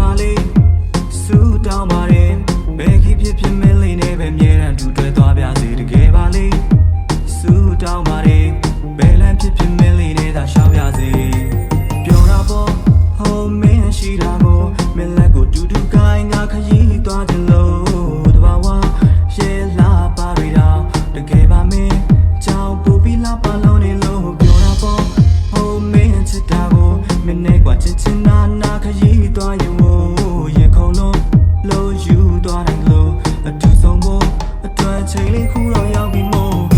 မလေးဆူတောင်းပါတယ်ဘယ်ခေတ်ဖြစ်ဖြစ်မင်းလေးနဲ့ပဲမြဲတမ်းတူ 苦恼要笔墨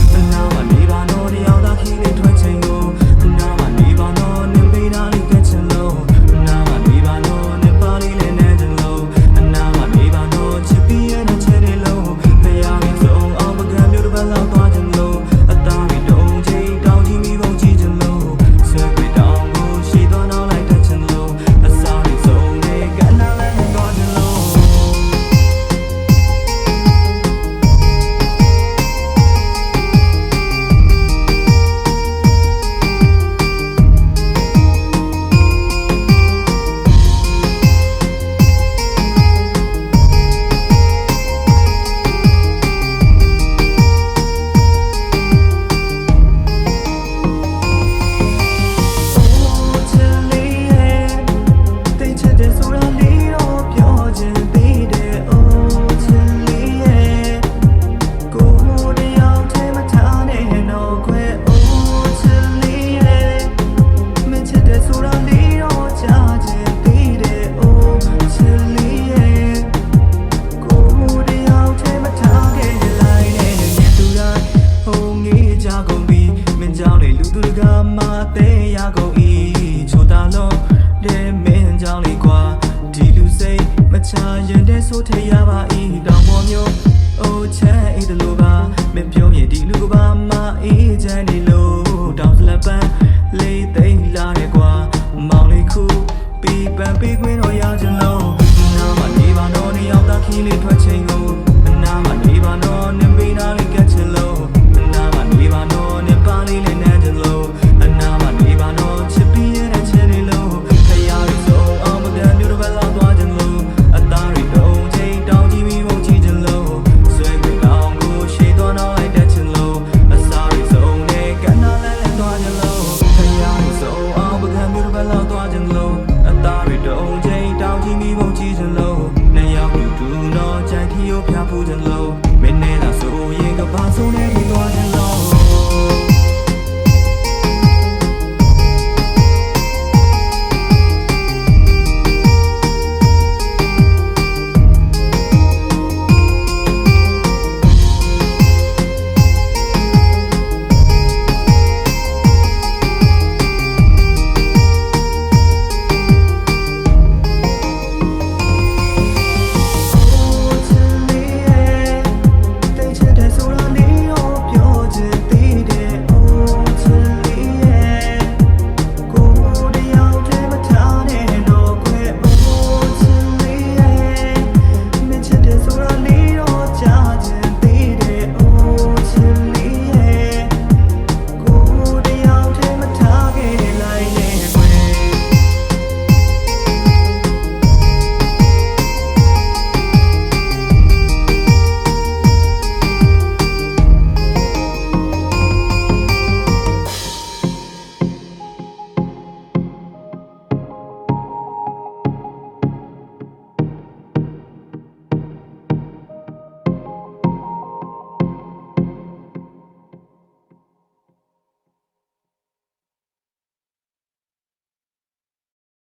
ဆိုထရပါဤတောင်ပေါ်မျိုးအိုချမ်းဤတလို့ပါမပြောရင်ဒီလူကပါမအေးချမ်းနေလို့တောင်စလပန်းလေးသိမ့်လာတယ်ကွာမောင်လေးခုပီပန်ပီကွင်းတော့ရချင်လို့နာမနေပါတော့နေရောက်တာခီးလေးထွက်ချိန်ကို